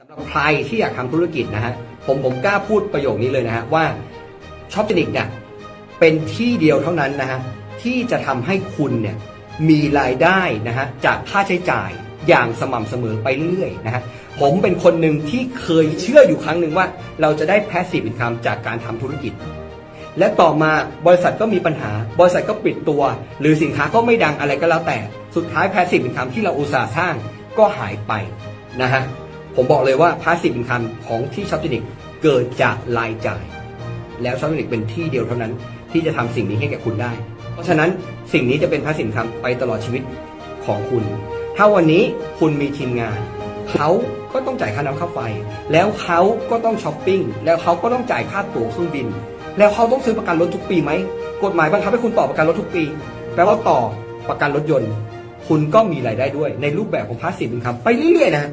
สำหรับใครที่อยากทำธุรกิจนะฮะผมผมกล้าพูดประโยคนี้เลยนะฮะว่าช็อปจินิกเนี่ยเป็นที่เดียวเท่านั้นนะฮะที่จะทำให้คุณเนี่ยมีรายได้นะฮะจากค่าใช้จ่ายอย่างสม่ำเสมอไปเรื่อยนะฮะผมเป็นคนหนึ่งที่เคยเชื่ออยู่ครั้งหนึ่งว่า เราจะได้ passive income จากการทำธุรกิจ และต่อมาบริษัทก็มีปัญหา บริษัทก็ปิดตัว หรือสินค้าก็ไม่ดังอะไรก็แล้วแต่ สุดท้าย passive income ที่เราอุตสาห์สร้างก็หายไปนะฮะ ผมบอกเลยว่า passive income ของที่ช็อปจินิกเกิดจากรายจ่าย แล้วช็อปจินิกเป็นที่เดียวเท่านั้น ที่จะทำสิ่งนี้ให้แก่คุณได้ เพราะฉะนั้นสิ่งนี้จะเป็น passive income ไปตลอดชีวิตของคุณ ถ้าวันนี้คุณมีทีมงานเขาก็ต้องจ่ายค่าน้ำค่าไฟ แล้วเขาก็ต้องช้อปปิ้ง แล้วเขาก็ต้องจ่ายค่าตั๋วเครื่องบิน แล้วเขาต้องซื้อประกันรถทุกปีไหม กฎหมายบังคับให้คุณต่อประกันรถทุกปี แปลว่าต่อประกันรถยนต์ คุณก็มีรายได้ด้วยในรูปแบบของพาสซีฟอินคัมไปเรื่อยๆนะ